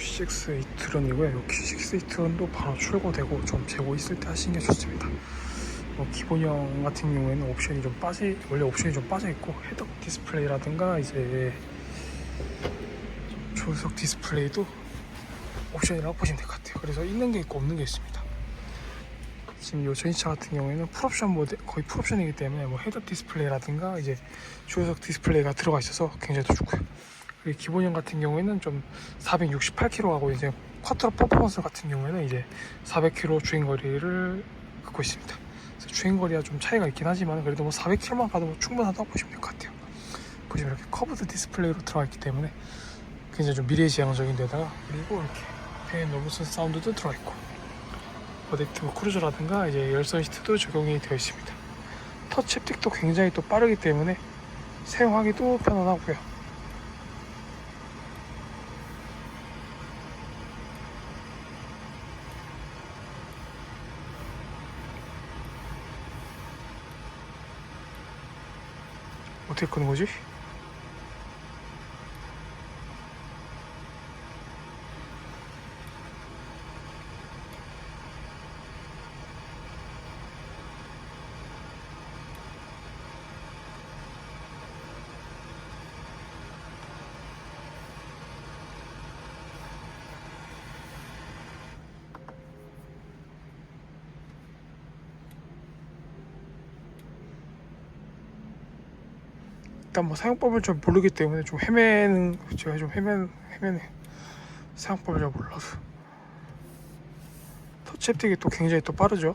Q6 이트론이고요. Q6 이트론도 바로 출고되고 좀 재고 있을 때 하시는 게 좋습니다. 뭐 기본형 같은 경우에는 옵션이 좀 빠지 원래 옵션이 좀 빠져 있고 헤드업 디스플레이라든가 이제 조수석 디스플레이도 옵션이라고 보시면 될 것 같아요. 그래서 있는 게 있고 없는 게 있습니다. 지금 이 전시차 같은 경우에는 풀옵션 모델 거의 풀옵션이기 때문에 뭐 헤드업 디스플레이라든가 이제 조수석 디스플레이가 들어가 있어서 굉장히 더 좋고요. 기본형 같은 경우에는 좀 468km 하고 이제 쿼트로 퍼포먼스 같은 경우에는 이제 400km 주행거리를 갖고 있습니다. 주행거리가 좀 차이가 있긴 하지만 그래도 뭐 400km만 가도 뭐 충분하다고 보시면 될 것 같아요. 보시면 이렇게 커브드 디스플레이로 들어가 있기 때문에 굉장히 좀 미래지향적인 데다가 그리고 이렇게 펜 노브슨 사운드도 들어가 있고 어댑티브 크루저라든가 이제 열선 시트도 적용이 되어 있습니다. 터치 햅틱도 굉장히 또 빠르기 때문에 사용하기도 편안하고요. 어떻게 끄는 거지? 일단 뭐 사용법을 좀 모르기 때문에 좀 헤매는 제가 좀 헤매 헤매네. 사용법을 잘 몰라서. 터치 햅틱이 또 굉장히 또 빠르죠?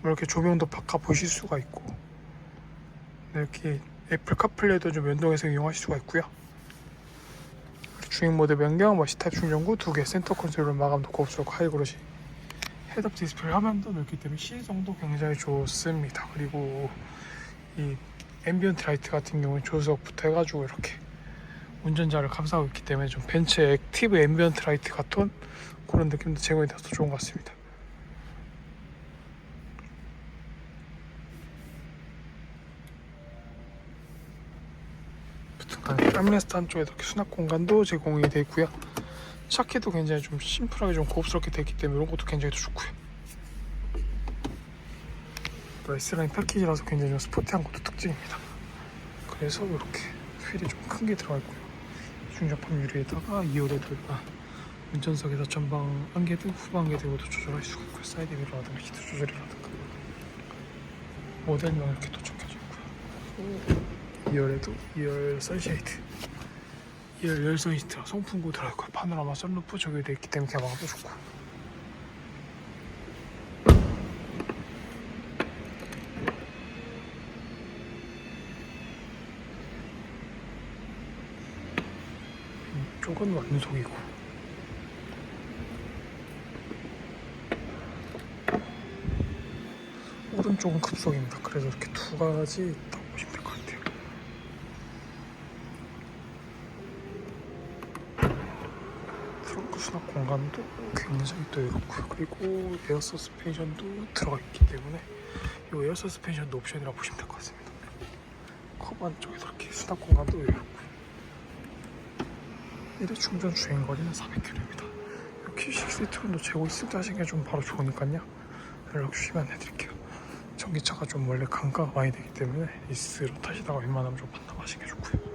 뭐 이렇게 조명도 바꿔 보실 수가 있고 네, 이렇게 애플 카플레이도 좀 연동해서 이용하실 수가 있고요. 주행 모드 변경, 뭐 C타입 충전구 두 개, 센터 컨트롤 마감 도 고급스럽고 하이그로시 헤드업 디스플레이 화면도 넓기 때문에 시성도 굉장히 좋습니다. 그리고 이 앰비언트 라이트 같은 경우는 조수석부터 해가지고 이렇게 운전자를 감싸고 있기 때문에 좀 벤츠 액티브 앰비언트 라이트 같은 그런 느낌도 제공이 돼서 좋은 것 같습니다. 뺨레스트 한쪽에 이렇게 수납 공간도 제공이 되어 있고요. 차키도 굉장히 좀 심플하게 좀 고급스럽게 됐기 때문에 이런 것도 굉장히 더 좋고요. 또 S라인 패키지라서 굉장히 좀 스포티한 것도 특징입니다. 그래서 이렇게 휠이 좀 큰 게 들어가 있고요. 중장판 유리에다가 2열에도 아, 운전석에서 전방 안개등 후방 안개등으로도 조절할 수가 있고요. 사이드 미러라든가 히트 조절이라든가 모델명 이렇게 또 적혀져 있고요. 2열에도 2열 선쉐이드 2 열 열선 히트 송풍구 들어있고 파노라마 썬루프 적용되어 있기 때문에 개방도 좋고 이쪽은 완속이고 오른쪽은 급속입니다. 그래서 이렇게 두 가지 있다고 보시면 될 것 같아요. 트렁크 수납 공간도 굉장히 또 이렇고요. 그리고 에어 서스펜션도 들어가 있기 때문에 이 에어 서스펜션도 옵션이라고 보시면 될 것 같습니다. 커브 안쪽에도 이렇게 수납 공간도 이렇고요. 1회 충전 주행 거리는 400km입니다. Q6 트론도 재고 있을 때 하시는 게 좀 바로 좋으니까요. 연락 주시면 해드릴게요. 전기차가 좀 원래 강가가 많이 되기 때문에 이스로 타시다가 웬만하면 좀 반납하시는 게 좋고요.